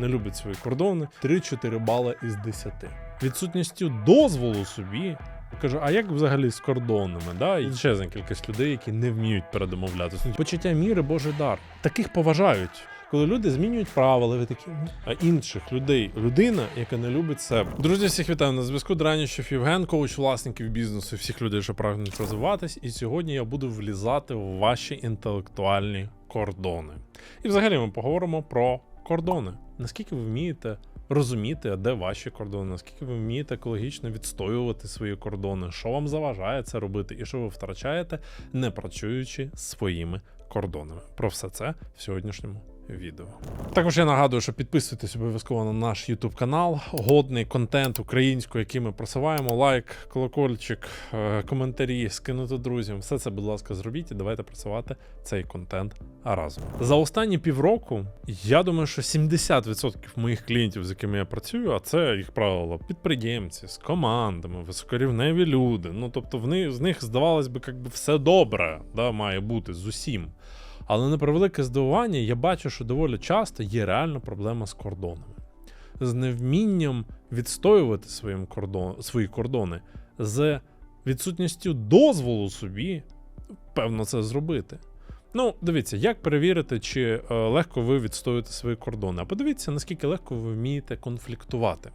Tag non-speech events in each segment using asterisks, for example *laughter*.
не любить свої кордони 3-4 бали із 10. Відсутністю дозволу собі. Кажу, а як взагалі з кордонами? Да? І ще за кількість людей, які не вміють передомовлятися. Почуття міри Божий дар. Таких поважають. Коли люди змінюють правила, ви такі, «Ну, а інших людей, людина, яка не любить себе. Друзі, всіх вітаю на зв'язку. Драніщев Євген, коуч власників бізнесу, всіх людей, що прагнуть розвиватись. І сьогодні я буду влізати в ваші інтелектуальні кордони. І взагалі ми поговоримо про кордони. Наскільки ви вмієте розуміти, де ваші кордони, наскільки ви вмієте екологічно відстоювати свої кордони, що вам заважає це робити, і що ви втрачаєте, не працюючи своїми кордонами. Про все це в сьогоднішньому відео. Також я нагадую, що підписуйтесь обов'язково на наш YouTube канал. Годний контент українською, який ми просуваємо. Лайк, колокольчик, е, коментарі, скинути друзям. Все це, будь ласка, зробіть і давайте працювати цей контент разом. За останні півроку я думаю, що 70% моїх клієнтів, з якими я працюю, а це, як правило, підприємці з командами, високорівневі люди. Ну тобто, в них, з них здавалось би, як би все добре, да, має бути з усім. Але на превелике здивування, я бачу, що доволі часто є реальна проблема з кордонами, з невмінням відстоювати своїм кордон, свої кордони, з відсутністю дозволу собі, певно, це зробити. Ну, дивіться, як перевірити, чи е, легко ви відстоюєте свої кордони. А подивіться, наскільки легко ви вмієте конфліктувати.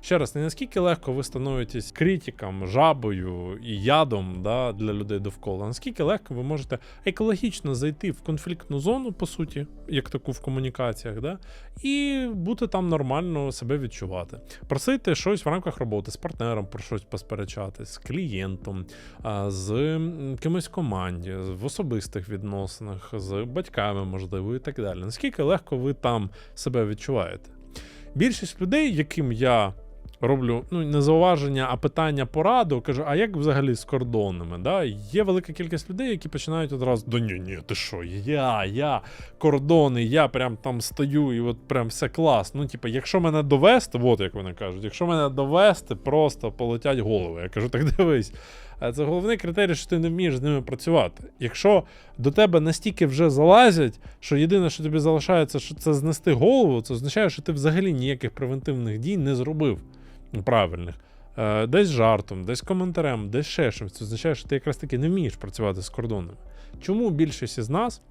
Ще раз, не наскільки легко ви становитесь критиком, жабою і ядом да, для людей довкола, а наскільки легко ви можете екологічно зайти в конфліктну зону, по суті, як таку в комунікаціях, да, і бути там нормально себе відчувати. Просити щось в рамках роботи з партнером, про щось посперечатись, з клієнтом, з кимось в команді, в особистих відносинах, з батьками, можливо, і так далі. Наскільки легко ви там себе відчуваєте? Більшість людей, яким я роблю ну, не зауваження, а питання пораду, кажу, а як взагалі з кордонами? Да? Є велика кількість людей, які починають одразу: да ні, ні, ти що, я, я, кордони, я прям там стою, і от прям все клас. Ну, типу, якщо мене довести, от як вони кажуть, якщо мене довести, просто полетять голови. Я кажу, так дивись. А Це головний критерій, що ти не вмієш з ними працювати. Якщо до тебе настільки вже залазять, що єдине, що тобі залишається, що це знести голову, це означає, що ти взагалі ніяких превентивних дій не зробив правильних. Е, Десь жартом, десь коментарем, десь ще щось. Це означає, що ти якраз таки не вмієш працювати з кордонами. Чому більшість із нас,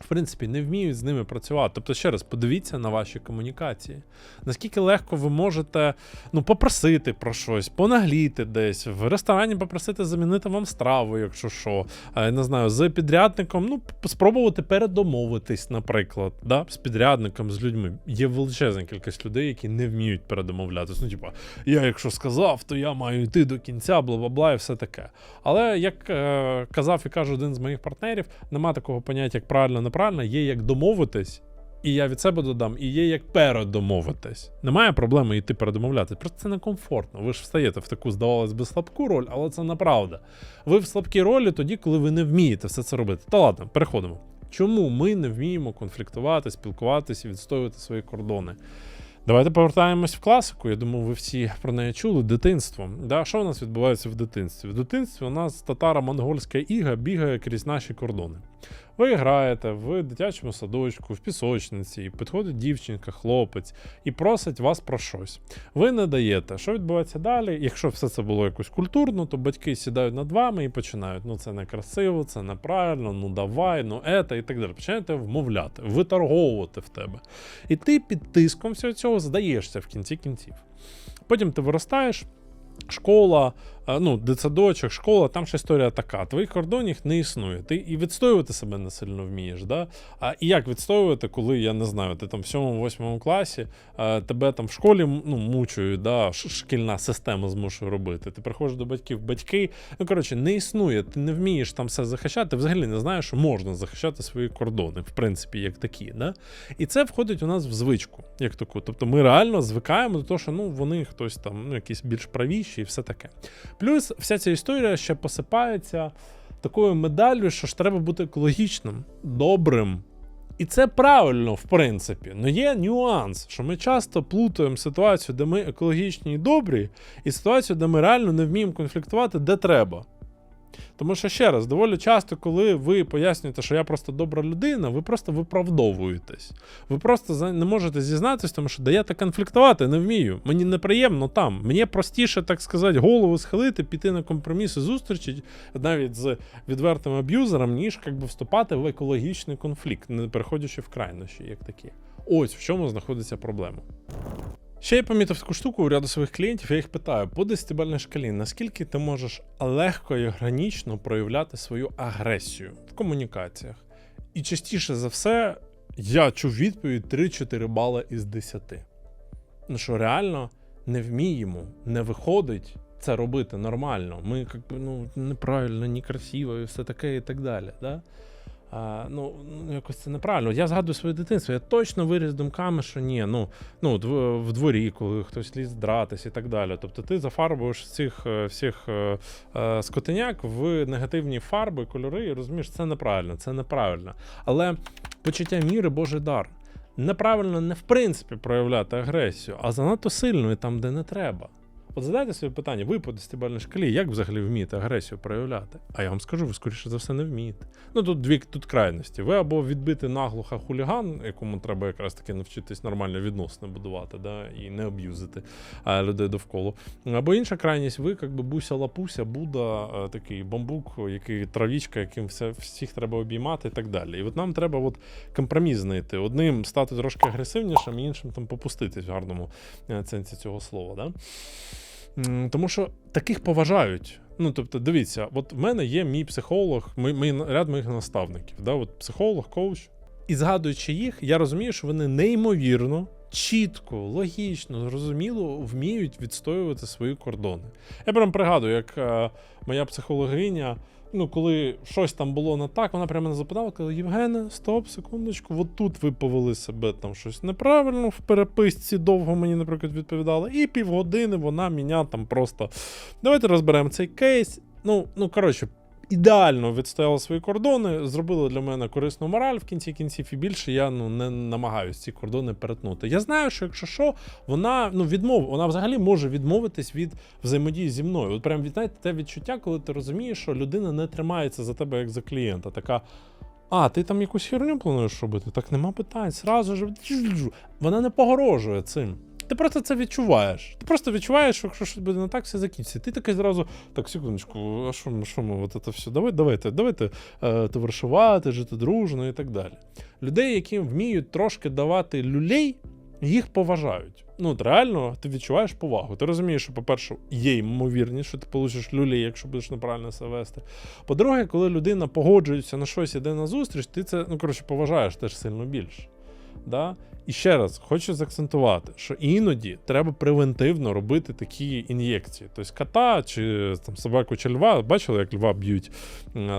в принципі, не вміють з ними працювати? Тобто, ще раз, подивіться на ваші комунікації. Наскільки легко ви можете ну, попросити про щось, понагліти десь, в ресторані попросити замінити вам страву, якщо що. Е, Не знаю, з підрядником, ну, спробувати передомовитись, наприклад, да? з підрядником, з людьми. Є величезна кількість людей, які не вміють передомовлятись. Ну, типа, я якщо сказав, то я маю йти до кінця, бла бла бла, і все таке. Але як е, казав і каже один з моїх партнерів, нема такого поняття, як правильно, неправильно, є як домовитись. І я від себе додам, і є як передомовитись. Немає проблеми йти передомовлятись. Просто це некомфортно. Ви ж встаєте в таку, здавалось би, слабку роль, але це неправда. Ви в слабкій ролі тоді, коли ви не вмієте все це робити. Та ладно, переходимо. Чому ми не вміємо конфліктувати, спілкуватися і відстоювати свої кордони? Давайте повертаємось в класику. Я думаю, ви всі про неї чули. Дитинство. Да, що у нас відбувається в дитинстві? В дитинстві у нас татаро-монгольська іга бігає крізь наші кордони. Ви граєте в дитячому садочку, в пісочниці, і підходить дівчинка, хлопець і просить вас про щось. Ви не даєте. Що відбувається далі? Якщо все це було якось культурно, то батьки сідають над вами і починають: ну це некрасиво, це неправильно, ну давай, ну ета і так далі. Починаєте вмовляти, виторговувати в тебе. І ти під тиском всього цього здаєшся в кінці кінців. Потім ти виростаєш. Школа, ну, дитсадочок, школа, там ж історія така. Твоїх кордонів не існує. Ти і відстоювати себе не сильно вмієш. Да? А і як відстоювати, коли я не знаю, ти там в 7-8 класі, тебе там в школі ну, мучують, да? шкільна система змушує робити. Ти приходиш до батьків, батьки. Ну коротше, не існує, ти не вмієш там все захищати. Ти взагалі не знаєш, що можна захищати свої кордони, в принципі, як такі. Да? І це входить у нас в звичку, як таку. Тобто ми реально звикаємо до того, що ну вони хтось там, ну якісь більш правіші і все таке. Плюс вся ця історія ще посипається такою медаллю, що ж треба бути екологічним, добрим. І це правильно, в принципі. Але є нюанс, що ми часто плутаємо ситуацію, де ми екологічні і добрі, і ситуацію, де ми реально не вміємо конфліктувати, де треба. Тому що ще раз, доволі часто, коли ви пояснюєте, що я просто добра людина, ви просто виправдовуєтесь. Ви просто не можете зізнатися, тому що да я так конфліктувати не вмію. Мені неприємно там. Мені простіше, так сказати, голову схилити, піти на компроміси, зустрічі навіть з відвертим аб'юзером, ніж як би, вступати в екологічний конфлікт, не переходячи в крайнощі, як такі. Ось в чому знаходиться проблема. Ще я помітив таку штуку у ряду своїх клієнтів, я їх питаю, по десятибальній шкалі, наскільки ти можеш легко і органічно проявляти свою агресію в комунікаціях? І частіше за все, я чув відповідь 3-4 бали із 10. Ну що реально не вміємо, не виходить це робити нормально. Ми як ну, неправильно, некрасиво і все таке і так далі. Да? А, ну, ну, якось це неправильно. Я згадую своє дитинство. Я точно виріс думками, що ні, ну, ну в, дворі, коли хтось ліз дратись і так далі. Тобто ти зафарбуєш цих е, всіх е, е, скотиняк в негативні фарби, кольори, і розумієш, це неправильно, це неправильно. Але почуття міри Божий дар. Неправильно не в принципі проявляти агресію, а занадто сильно і там, де не треба. От задайте собі питання, ви по десятибальній шкалі, як взагалі вмієте агресію проявляти? А я вам скажу, ви скоріше за все не вмієте. Ну тут дві тут крайності. Ви або відбити наглуха хуліган, якому треба якраз таки навчитись нормально відносини будувати, да, і не аб'юзити а, людей довкола. Або інша крайність, ви якби буся лапуся, Буда, е, такий бамбук, який травічка, яким все, всіх треба обіймати і так далі. І от нам треба от компроміс знайти. Одним стати трошки агресивнішим, іншим там попуститись в гарному е, сенсі цього слова. Да? Тому що таких поважають. Ну, тобто, дивіться, от в мене є мій психолог, мій, мій ряд моїх наставників. Да? От психолог, коуч. І згадуючи їх, я розумію, що вони неймовірно, чітко, логічно, зрозуміло вміють відстоювати свої кордони. Я прям пригадую, як е, моя психологиня, ну, коли щось там було не так, вона прямо мене запитала, каже, Євгене, стоп, секундочку, от тут ви повели себе там щось неправильно в переписці, довго мені, наприклад, відповідала, і півгодини вона мене там просто. Давайте розберемо цей кейс. Ну, ну коротше, ідеально відстояла свої кордони, зробила для мене корисну мораль в кінці кінців, і більше я ну не намагаюся ці кордони перетнути. Я знаю, що якщо що, вона ну відмов, вона взагалі може відмовитись від взаємодії зі мною. От прям знаєте, те відчуття, коли ти розумієш, що людина не тримається за тебе як за клієнта. Така. А, ти там якусь херню плануєш робити? Так нема питань. Сразу ж вона не погрожує цим. Ти просто це відчуваєш. Ти просто відчуваєш, що якщо щось буде не так, все закінчиться. Ти такий зразу, так, секундочку, а що, ми- що ми, от це все? Давай, давайте, давайте е, товаришувати, жити дружно і так далі. Людей, які вміють трошки давати люлей, їх поважають. Ну, от реально, ти відчуваєш повагу. Ти розумієш, що, по-перше, є ймовірність, що ти получиш люлей, якщо будеш неправильно себе вести. По-друге, коли людина погоджується на щось, іде на зустріч, ти це, ну коротше, поважаєш теж сильно більше. Да? І ще раз хочу заакцентувати, що іноді треба превентивно робити такі ін'єкції. Тобто кота чи там собаку чи льва, бачили, як льва б'ють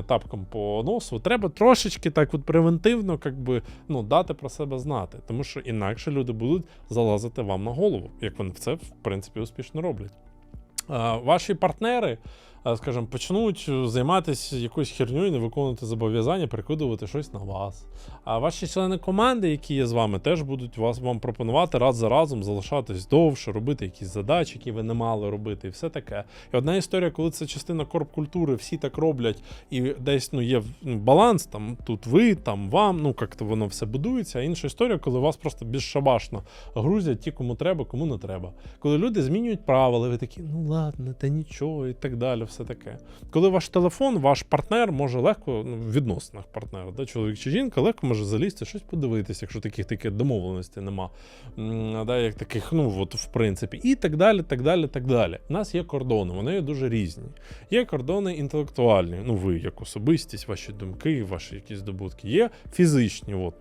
тапком по носу. Треба трошечки так от превентивно как би, ну, дати про себе знати, тому що інакше люди будуть залазити вам на голову, як вони це в принципі успішно роблять. Ваші партнери, скажімо, почнуть займатися якоюсь херньою, не виконувати зобов'язання, перекидувати щось на вас. А ваші члени команди, які є з вами, теж будуть вас вам пропонувати раз за разом залишатись довше, робити якісь задачі, які ви не мали робити, і все таке. І одна історія, коли це частина корп-культури, всі так роблять, і десь ну, є ну, баланс, там тут ви, там вам, ну як-то воно все будується. А інша історія, коли вас просто безшабашно грузять ті, кому треба, кому не треба. Коли люди змінюють правила, ви такі, ну ладно, та нічого, і так далі, все таке. Коли ваш телефон, ваш партнер може легко, ну, в відносинах партнера, да, чоловік чи жінка, легко може залізти, щось подивитися, якщо таких таких домовленостей нема. Да, як таких, ну от в принципі, і так далі, так далі, так далі. У нас є кордони, вони є дуже різні. Є кордони інтелектуальні, ну ви як особистість, ваші думки, ваші якісь здобутки. Є фізичні, от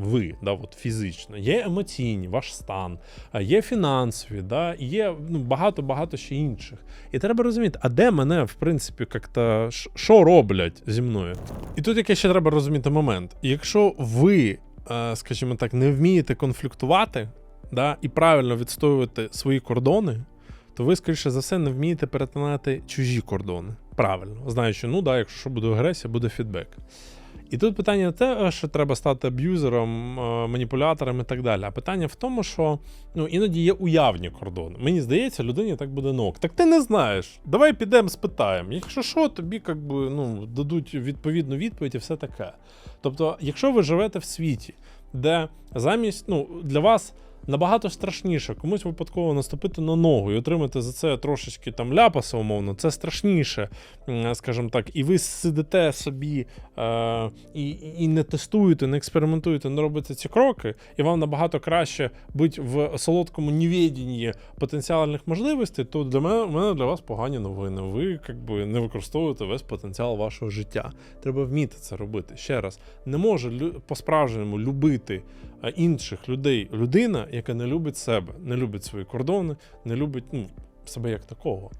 ви, да, от фізично, є емоційні, ваш стан, є фінансові, да, є ну, багато-багато ще інших. І треба розуміти, а де мене, в принципі, як-то що роблять зі мною? І тут яке ще треба розуміти момент. Якщо ви, е, скажімо так, не вмієте конфліктувати да, і правильно відстоювати свої кордони, то ви, скоріше за все, не вмієте перетинати чужі кордони. Правильно, знаючи, ну да, якщо буде агресія, буде фідбек. І тут питання не те, що треба стати аб'юзером, е, маніпулятором і так далі. А питання в тому, що ну, іноді є уявні кордони. Мені здається, людині так буде нок. Так ти не знаєш. Давай підемо спитаємо. Якщо що, тобі як би, ну, дадуть відповідну відповідь і все таке. Тобто, якщо ви живете в світі, де замість ну, для вас. Набагато страшніше комусь випадково наступити на ногу і отримати за це трошечки там ляпаса, умовно, це страшніше, скажімо так, і ви сидите собі е, і, і не тестуєте, не експериментуєте, не робите ці кроки, і вам набагато краще бути в солодкому невідінні потенціальних можливостей, то для мене, мене для вас погані новини. Ви якби не використовуєте весь потенціал вашого життя. Треба вміти це робити. Ще раз, не може по-справжньому любити інших людей людина, яка не любить себе, не любить свої кордони, не любить ну, себе як такого.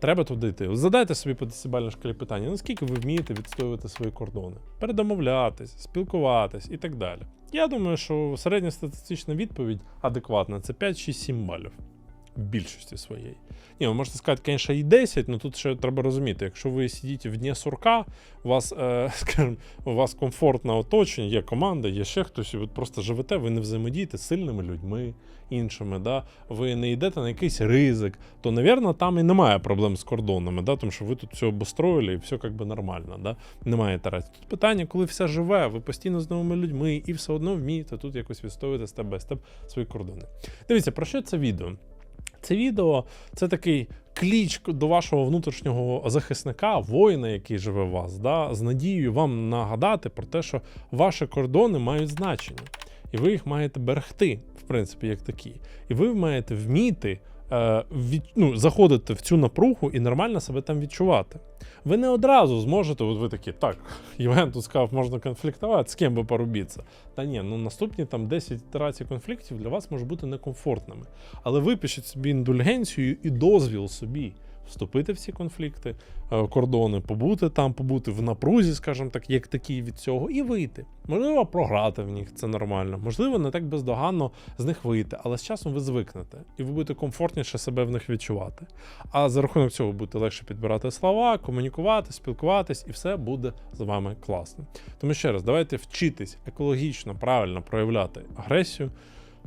Треба туди йти. Задайте собі по десібальній шкалі питання, наскільки ви вмієте відстоювати свої кордони, передомовлятись, спілкуватись і так далі. Я думаю, що середня статистична відповідь адекватна це 5-6-7 балів більшості своєї. Ні, ви можете сказати, звісно, і 10, але тут ще треба розуміти, якщо ви сидите в дні сурка, у вас, е, *laughs* скажімо, у вас комфортне оточення, є команда, є ще хтось, і ви просто живете, ви не взаємодієте з сильними людьми іншими, да? ви не йдете на якийсь ризик, то, навірно, там і немає проблем з кордонами, да? тому що ви тут все обустроїли і все як би нормально. Да? Немає тарації. Тут питання, коли все живе, ви постійно з новими людьми і все одно вмієте тут якось відстоювати степ бай степ свої кордони. Дивіться, про що це відео? Це відео це такий кліч до вашого внутрішнього захисника, воїна, який живе в вас, да, з надією вам нагадати про те, що ваші кордони мають значення, і ви їх маєте берегти, в принципі, як такі. І ви маєте вміти від, ну, заходити в цю напругу і нормально себе там відчувати. Ви не одразу зможете, от ви такі, так, Ювентус сказав, можна конфліктувати, з ким би порубитися. Та ні, ну наступні там 10 ітерацій конфліктів для вас можуть бути некомфортними. Але випишіть собі індульгенцію і дозвіл собі вступити в ці конфлікти, е, кордони, побути там, побути в напрузі, скажімо так, як такі від цього, і вийти. Можливо, програти в них, це нормально. Можливо, не так бездоганно з них вийти, але з часом ви звикнете, і ви будете комфортніше себе в них відчувати. А за рахунок цього будете легше підбирати слова, комунікувати, спілкуватись, і все буде з вами класно. Тому ще раз, давайте вчитись екологічно, правильно проявляти агресію,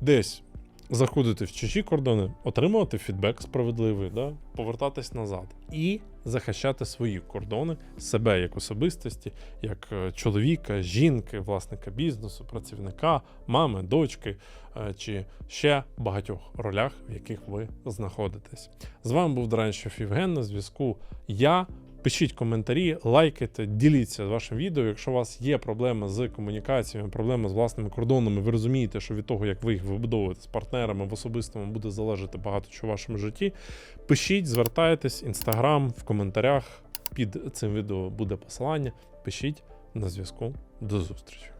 десь заходити в чужі кордони, отримувати фідбек справедливий, да? повертатись назад і захищати свої кордони, себе як особистості, як е, чоловіка, жінки, власника бізнесу, працівника, мами, дочки е, чи ще багатьох ролях, в яких ви знаходитесь. З вами був Дранщов Євген. На зв'язку я. Пишіть коментарі, лайкайте, діліться вашим відео. Якщо у вас є проблеми з комунікаціями, проблеми з власними кордонами, ви розумієте, що від того, як ви їх вибудовуєте з партнерами в особистому, буде залежати багато чого в вашому житті. Пишіть, звертайтесь, інстаграм в коментарях. Під цим відео буде посилання. Пишіть на зв'язку. До зустрічі.